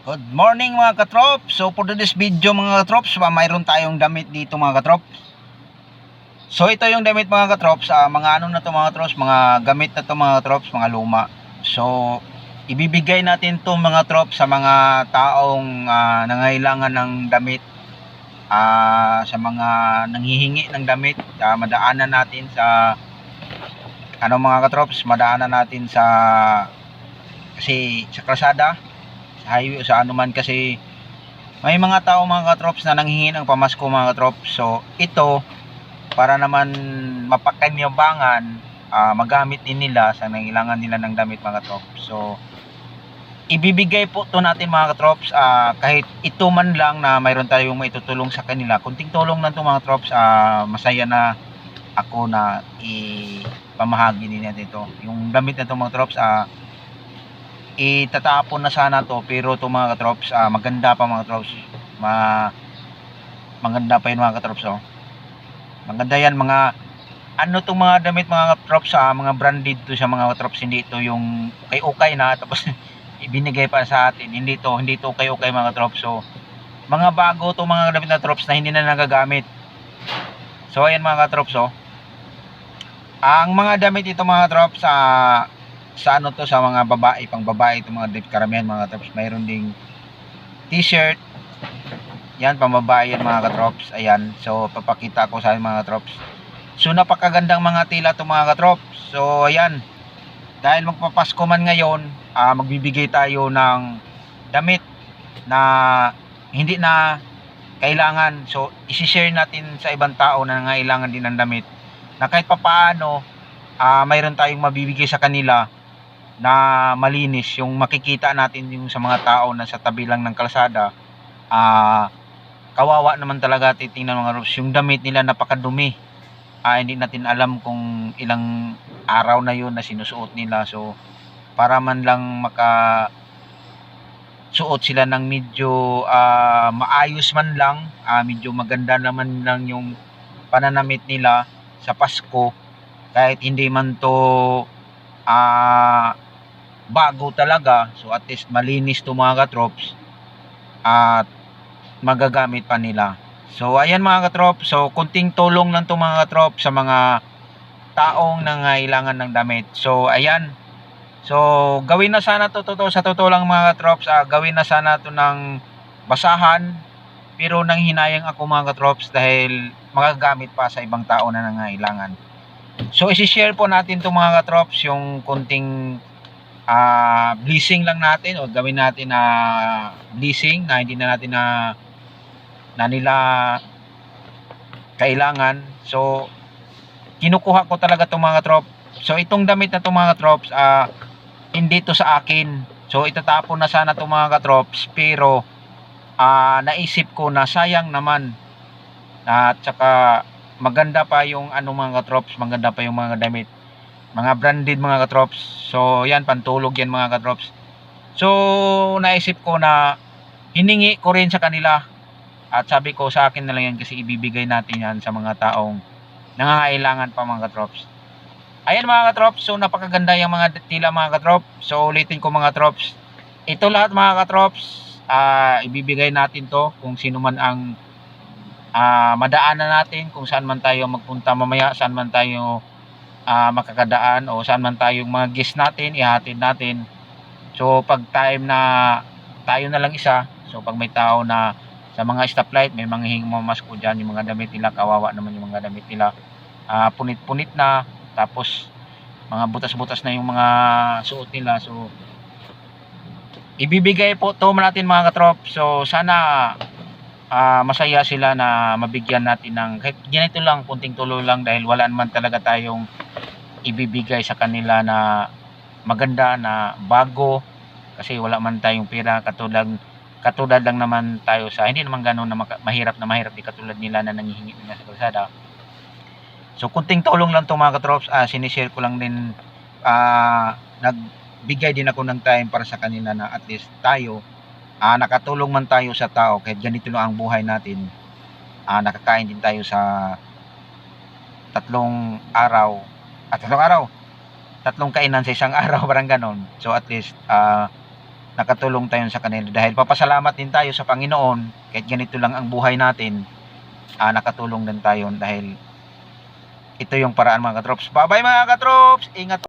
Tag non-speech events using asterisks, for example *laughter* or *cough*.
Good morning mga katrops. So for today's video mga katrops, ma- mayroon tayong damit dito mga katrops. So ito yung damit mga katrops, ah, mga ano na to mga katrops, mga gamit na to mga katrops, mga luma. So ibibigay natin to mga katrops sa mga taong ah, nangailangan ng damit ah, sa mga nanghihingi ng damit, ah, madaanan natin sa ano mga katrops, madaanan natin sa kasi sa kalsada sa highway sa ano man kasi may mga tao mga katrops na nanghihingi ng pamasko mga katrops so ito para naman mapakanyambangan ah, magamit din nila sa nangailangan nila ng damit mga katrops so ibibigay po to natin mga katrops ah, kahit ito man lang na mayroon tayong maitutulong sa kanila kunting tulong lang to mga katrops ah, masaya na ako na ipamahagi din natin ito yung damit na to mga katrops ah, itatapon na sana to pero to mga katrops ah, maganda pa mga katrops. Ma maganda pa yun mga katrops oh. maganda yan mga ano tong mga damit mga katrops ah, mga branded to sa mga katrops hindi ito yung kay ukay na *laughs* tapos ibinigay pa sa atin. Hindi to hindi to kay ukay mga katrops so mga bago to mga damit na trops na hindi na nagagamit. So ayan mga katrops oh. Ang mga damit ito mga katrops sa sa ano to sa mga babae, pang babae itong mga dip karamihan mga katrops. Mayroon ding t-shirt. Yan, pang babae yan mga katrops. Ayan, so papakita ko sa mga katrops. So napakagandang mga tila to mga katrops. So ayan, dahil magpapasko man ngayon, ah, magbibigay tayo ng damit na hindi na kailangan. So isi-share natin sa ibang tao na nangailangan din ng damit na kahit papaano ah mayroon tayong mabibigay sa kanila na malinis yung makikita natin yung sa mga tao na sa tabi lang ng kalsada ah kawawa naman talaga titingnan mga Robs yung damit nila napakadumi. Ah hindi natin alam kung ilang araw na yun na sinusuot nila. So para man lang maka suot sila ng medyo ah, maayos man lang ah, medyo maganda naman lang yung pananamit nila sa Pasko. Kahit hindi man to ah bago talaga. So at least malinis to mga katrops. At magagamit pa nila. So ayan mga katrops. So kunting tulong lang to mga katrops sa mga taong nangailangan ng damit. So ayan. So gawin na sana to totoo sa totoo lang mga katrops ah, gawin na sana to ng basahan. Pero nang hinayang ako mga katrops dahil magagamit pa sa ibang tao na nangailangan. So isi-share po natin 'tong mga katrops yung konting ah blessing lang natin o gawin natin na blessing na hindi na natin na na nila kailangan. So kinukuha ko talaga 'tong mga trop. So itong damit na 'tong mga trops ah hindi to sa akin. So itatapon na sana 'tong mga katrops pero ah naisip ko na sayang naman at saka maganda pa yung ano mga katrops, maganda pa yung mga damit. Mga branded mga katrops. So yan, pantulog yan mga katrops. So naisip ko na hiningi ko rin sa kanila. At sabi ko sa akin na lang yan kasi ibibigay natin yan sa mga taong nangangailangan pa mga katrops. Ayan mga katrops, so napakaganda yung mga tila mga katrops. So ulitin ko mga katrops. Ito lahat mga katrops, ah ibibigay natin to kung sino man ang ah madaanan natin kung saan man tayo magpunta mamaya, saan man tayo ah, makakadaan o saan man tayong mga guest natin, ihatid natin. So pag time na tayo na lang isa, so pag may tao na sa mga stoplight, may mga hing mamasko dyan, yung mga damit nila, kawawa naman yung mga damit nila. Ah, punit-punit na, tapos mga butas-butas na yung mga suot nila. So ibibigay po to natin mga katrop. So sana ah, masaya sila na mabigyan natin ng kahit ganito lang, kunting tulong lang dahil wala naman talaga tayong ibibigay sa kanila na maganda na bago kasi wala man tayong pera katulad katulad lang naman tayo sa hindi naman ganoon na mahirap na mahirap di katulad nila na nangihingi nila sa kalsada. So kunting tulong lang to mga katrops, ah, sinishare ko lang din ah, nagbigay din ako ng time para sa kanila na at least tayo ah, nakatulong man tayo sa tao kahit ganito lang ang buhay natin ah, nakakain din tayo sa tatlong araw at tatlong araw tatlong kainan sa isang *laughs* araw parang ganon. So at least ah, nakatulong tayo sa kanila. Dahil papasalamat din tayo sa Panginoon kahit ganito lang ang buhay natin ah, nakatulong din tayo dahil ito yung paraan mga katrops. Bye bye mga katrops! Ingat